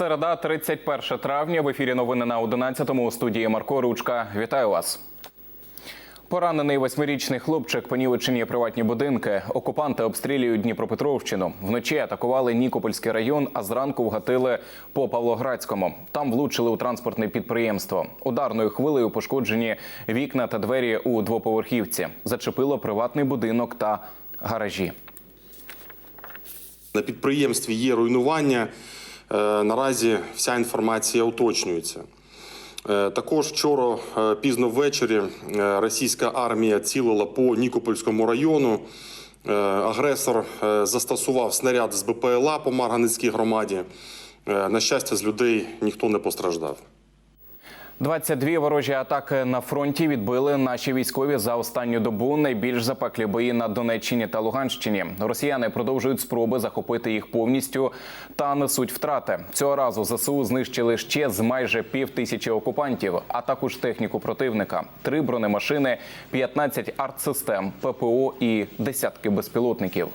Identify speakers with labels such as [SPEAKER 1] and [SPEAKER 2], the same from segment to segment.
[SPEAKER 1] Середа, 31 травня. В ефірі новини на 11-му у студії Марко Ручка. Вітаю вас. Поранений восьмирічний хлопчик понівечені приватні будинки. Окупанти обстрілюють Дніпропетровщину. Вночі атакували Нікопольський район, а зранку вгатили по Павлоградському. Там влучили у транспортне підприємство. Ударною хвилею пошкоджені вікна та двері у двоповерхівці. Зачепило приватний будинок та гаражі.
[SPEAKER 2] На підприємстві є руйнування. Е, Наразі вся інформація уточнюється. Е, Також вчора е, пізно ввечері російська армія цілила по Нікопольському району. Агресор застосував снаряд з БПЛА по Марганецькій громаді. На щастя, з людей ніхто не постраждав.
[SPEAKER 1] 22 ворожі атаки на фронті відбили наші військові за останню добу. Найбільш запеклі бої на Донеччині та Луганщині. Росіяни продовжують спроби захопити їх повністю та несуть втрати. Цього разу ЗСУ знищили ще з майже пів тисячі окупантів, а також техніку противника: три бронемашини, 15 артсистем, ППО і десятки безпілотників.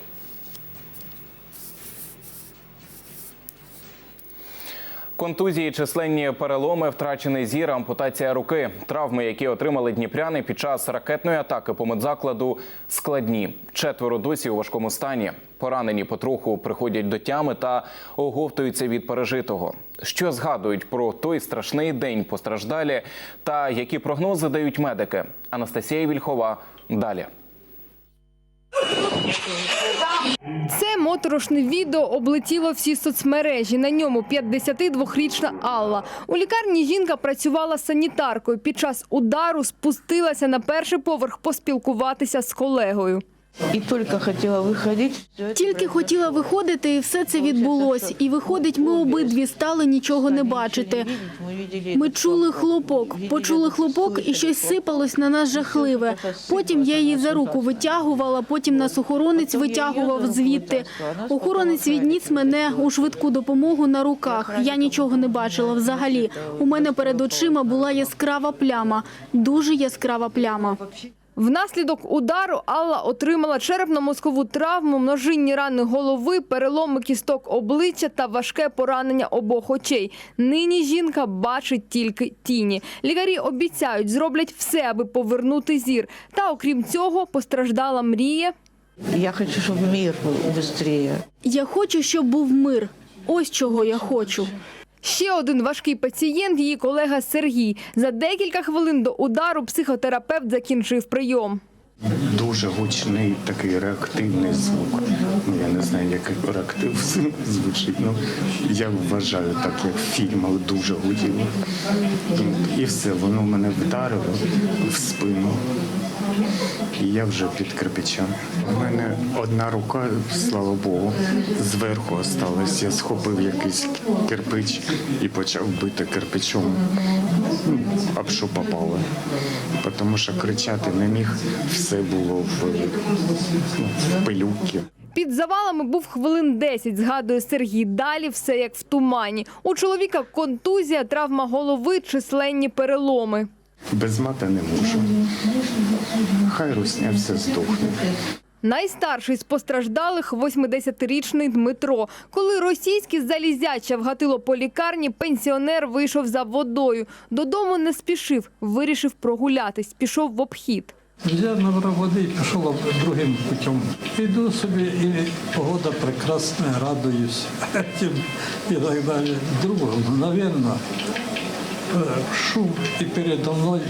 [SPEAKER 1] Контузії, численні переломи, втрачений зір, ампутація руки, травми, які отримали дніпряни під час ракетної атаки по медзакладу, складні. Четверо досі у важкому стані. Поранені потроху приходять до тями та оговтуються від пережитого. Що згадують про той страшний день постраждалі та які прогнози дають медики? Анастасія Вільхова далі.
[SPEAKER 3] Це моторошне відео облетіло всі соцмережі. На ньому 52-річна Алла. У лікарні жінка працювала санітаркою. Під час удару спустилася на перший поверх поспілкуватися з колегою.
[SPEAKER 4] І тільки хотіла виходити.
[SPEAKER 5] Тільки хотіла виходити, і все це відбулось. І виходить, ми обидві стали нічого не бачити. Ми чули хлопок, почули хлопок, і щось сипалось на нас жахливе. Потім я її за руку витягувала, потім нас охоронець витягував звідти. Охоронець відніс мене у швидку допомогу на руках. Я нічого не бачила взагалі. У мене перед очима була яскрава пляма, дуже яскрава пляма.
[SPEAKER 3] Внаслідок удару Алла отримала черепно-мозкову травму, множинні рани голови, переломи кісток обличчя та важке поранення обох очей. Нині жінка бачить тільки тіні. Лікарі обіцяють, зроблять все, аби повернути зір. Та окрім цього, постраждала мрія.
[SPEAKER 4] Я хочу, щоб мир був швидше.
[SPEAKER 5] Я хочу, щоб був мир. Ось чого я хочу.
[SPEAKER 3] Ще один важкий пацієнт, її колега Сергій. За декілька хвилин до удару психотерапевт закінчив прийом.
[SPEAKER 6] Дуже гучний такий реактивний звук. Ну я не знаю, як реактив звучить. Ну я вважаю так, як фільм, але дуже гуділо. І все, воно мене вдарило в спину. І я вже під кирпичем. У мене одна рука, слава Богу, зверху осталась. Я схопив якийсь кирпич і почав бити кирпичом. Ну, об що попало. Тому що кричати не міг, все було в, ну, в пилюки.
[SPEAKER 3] Під завалами був хвилин 10, згадує Сергій. Далі все як в тумані. У чоловіка контузія, травма голови, численні переломи.
[SPEAKER 6] Без мата не можу. Хай русня все здохне.
[SPEAKER 3] Найстарший з постраждалих – 80-річний Дмитро. Коли російське залізяча вгатило по лікарні, пенсіонер вийшов за водою. Додому не спішив, вирішив прогулятись, пішов в обхід.
[SPEAKER 7] Взяв набрав води і пішов другим путем. Іду собі, і погода прекрасна, радуюсь. Тим і так далі. Другого, мгновенно, э, шум, і передо мною,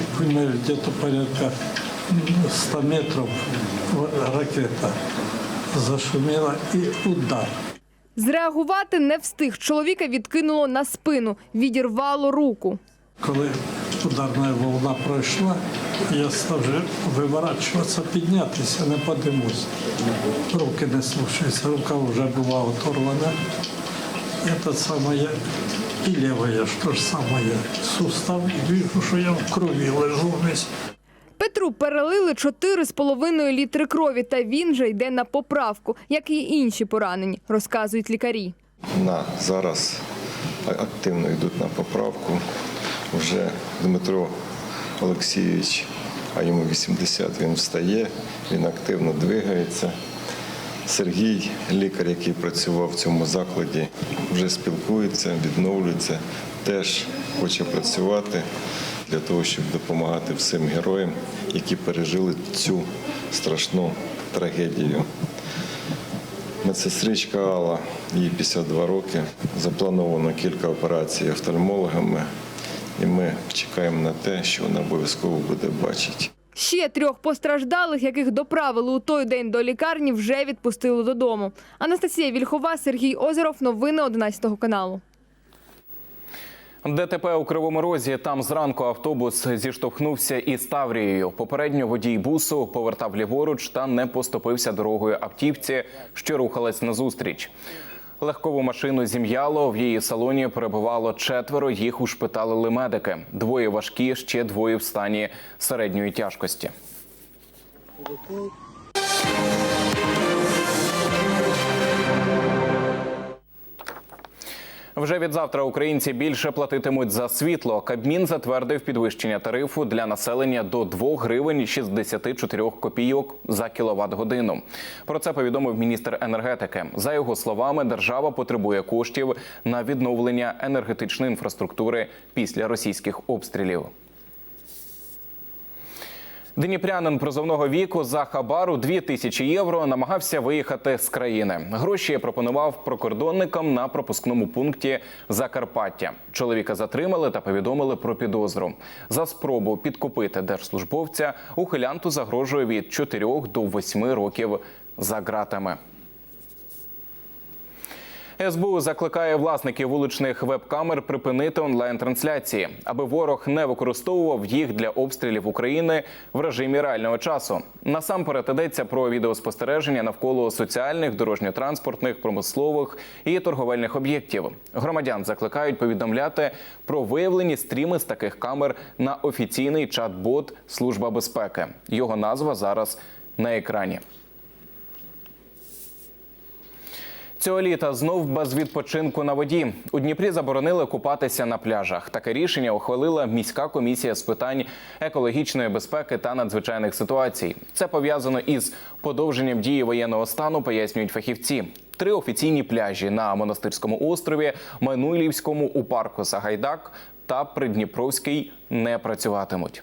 [SPEAKER 7] где-то порядка 100 метров ракета зашуміла і удар.
[SPEAKER 3] Зреагувати не встиг. Чоловіка відкинуло на спину, відірвало руку.
[SPEAKER 7] Коли ударна волна пройшла, я став вже виворачуватися, піднятися, не подимусь. Руки не слушаються, рука вже була оторвана. Это самое, і левая, що ж саме, сустав, і вижу, що я в крові лежу весь.
[SPEAKER 3] Петру перелили 4,5 літри крові, та він же йде на поправку, як і інші поранені, розказують лікарі.
[SPEAKER 8] на зараз активно йдуть на поправку. Вже Дмитро Олексійович, а йому 80, він встає, він активно двигається. Сергій, лікар, який працював в цьому закладі, вже спілкується, відновлюється, теж хоче працювати для того, щоб допомагати всім героям, які пережили цю страшну трагедію. Медсестричка Алла, їй 52 роки. Заплановано кілька операцій офтальмологами, і ми чекаємо на те, що вона обов'язково буде бачити.
[SPEAKER 3] Ще трьох постраждалих, яких доправили у той день до лікарні, вже відпустили додому. Анастасія Вільхова, Сергій Озеров. Новини 11 каналу.
[SPEAKER 1] ДТП у Кривому Розі. Там зранку автобус зіштовхнувся із Таврією. Попередньо водій бусу повертав ліворуч та не поступився дорогою автівці, що рухалась назустріч. Легкову машину зім'яло. В її салоні перебувало четверо. Їх ушпиталили медики. Двоє важкі, ще двоє в стані середньої тяжкості. Вже від завтра українці більше платитимуть за світло. Кабмін затвердив підвищення тарифу для населення до 2 гривень 64 копійок за кіловат годину. Про це повідомив міністр енергетики. За його словами, держава потребує коштів на відновлення енергетичної інфраструктури після російських обстрілів. Дніпрянин призовного віку за хабару 2 тисячі євро намагався виїхати з країни. Гроші пропонував прокордонникам на пропускному пункті Закарпаття. Чоловіка затримали та повідомили про підозру. За спробу підкупити держслужбовця ухилянту загрожує від 4 до 8 років за ґратами. СБУ закликає власників вуличних веб-камер припинити онлайн-трансляції, аби ворог не використовував їх для обстрілів України в режимі реального часу. Насамперед йдеться про відеоспостереження навколо соціальних, дорожньо-транспортних, промислових і торговельних об'єктів. Громадян закликають повідомляти про виявлені стріми з таких камер на офіційний чат-бот Служба безпеки. Його назва зараз на екрані. Цього літа знов без відпочинку на воді. У Дніпрі заборонили купатися на пляжах. Таке рішення ухвалила міська комісія з питань екологічної безпеки та надзвичайних ситуацій. Це пов'язано із подовженням дії воєнного стану, пояснюють фахівці. Три офіційні пляжі на монастирському острові, Мануйлівському у парку Сагайдак та Придніпровський не працюватимуть.